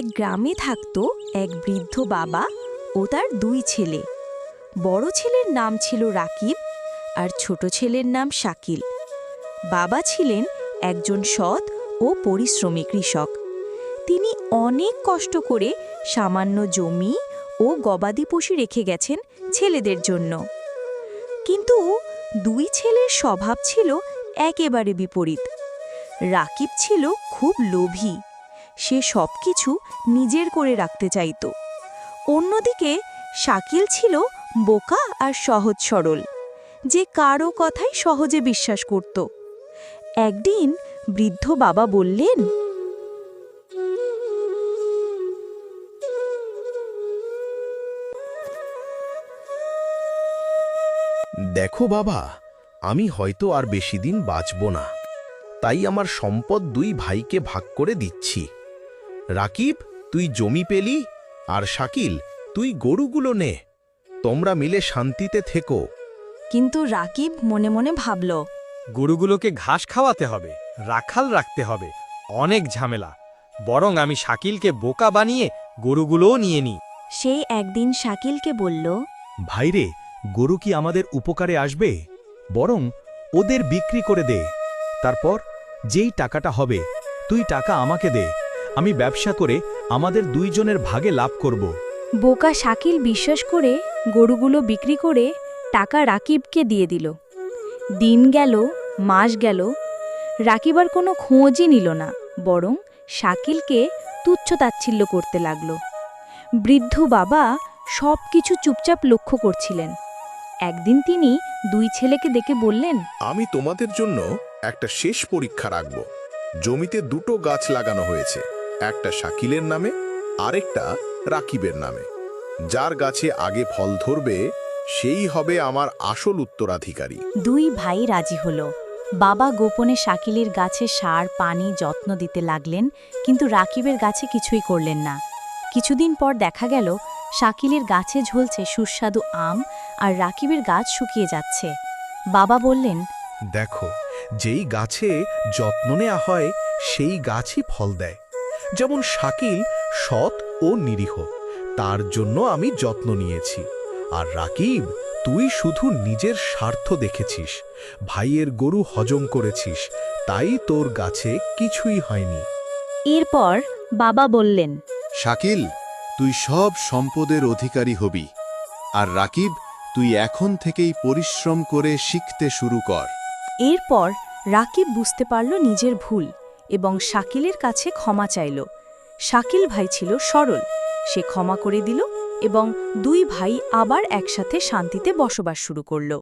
এক গ্রামে থাকত এক বৃদ্ধ বাবা ও তার দুই ছেলে। বড় ছেলের নাম ছিল রাকিব আর ছোট ছেলের নাম শাকিল। বাবা ছিলেন একজন সৎ ও পরিশ্রমী কৃষক। তিনি অনেক কষ্ট করে সামান্য জমি ও গবাদি পশু রেখে গেছেন ছেলেদের জন্য। কিন্তু দুই ছেলের স্বভাব ছিল একেবারে বিপরীত। রাকিব ছিল খুব লোভী সে সব কিছু নিজের করে রাখতে চাইত। অন্যদিকে শাকিল ছিল বোকা আর সহজ সরল, যে কারও কথাই সহজে বিশ্বাস করত। একদিন বৃদ্ধ বাবা বললেন, দেখো বাবা, আমি হয়তো আর বেশি দিন বাঁচব না। তাই আমার সম্পদ দুই ভাইকে ভাগ করে দিচ্ছি। রাকিব তুই জমি পেলি আর শাকিল তুই গরুগুলো নে। তোমরা মিলে শান্তিতে থেকো। কিন্তু রাকিব মনে মনে ভাবল গরুগুলোকে ঘাস খাওয়াতে হবে রাখাল রাখতে হবে অনেক ঝামেলা। বরং আমি শাকিলকে বোকা বানিয়ে গরুগুলোও নিয়ে নিই। সেই একদিন শাকিলকে বলল ভাইরে গরু কি আমাদের উপকারে আসবে? বরং ওদের বিক্রি করে দে। তারপর যেই টাকাটা হবে তুই টাকা আমাকে দে। আমি ব্যবসা করে আমাদের দুইজনের ভাগে লাভ করব। বোকা শাকিল বিশ্বাস করে গরুগুলো বিক্রি করে টাকা রাকিবকে দিয়ে দিল। দিন গেল মাস গেল রাকিব আর কোনো খোঁজই নিল না বরং শাকিলকে তুচ্ছতাচ্ছিল্য করতে লাগল। বৃদ্ধ বাবা সব কিছু চুপচাপ লক্ষ্য করছিলেন। একদিন তিনি দুই ছেলেকে ডেকে বললেন আমি তোমাদের জন্য একটা শেষ পরীক্ষা রাখব। জমিতে দুটো গাছ লাগানো হয়েছে। একটা শাকিলের নামে আরেকটা রাকিবের নামে। যার গাছে আগে ফল ধরবে সেই হবে আমার আসল উত্তরাধিকারী। দুই ভাই রাজি হল। বাবা গোপনে শাকিলের গাছে সার পানি যত্ন দিতে লাগলেন কিন্তু রাকিবের গাছে কিছুই করলেন না। কিছুদিন পর দেখা গেল শাকিলের গাছে ঝুলছে সুস্বাদু আম আর রাকিবের গাছ শুকিয়ে যাচ্ছে। বাবা বললেন দেখো যেই গাছে যত্ন নেওয়া হয় সেই গাছই ফল দেয়। যেমন শাকিল সৎ ও নিরীহ তার জন্য আমি যত্ন নিয়েছি। আর রাকিব তুই শুধু নিজের স্বার্থ দেখেছিস ভাইয়ের গরু হজম করেছিস তাই তোর গাছে কিছুই হয়নি। এরপর বাবা বললেন শাকিল তুই সব সম্পদের অধিকারী হবি আর রাকিব তুই এখন থেকেই পরিশ্রম করে শিখতে শুরু কর। এরপর রাকিব বুঝতে পারল নিজের ভুল। এবং শাকিলের কাছে ক্ষমা চাইল। শাকিল ভাই ছিল সরল। সে ক্ষমা করে দিল এবং দুই ভাই আবার একসাথে শান্তিতে বসবাস শুরু করল।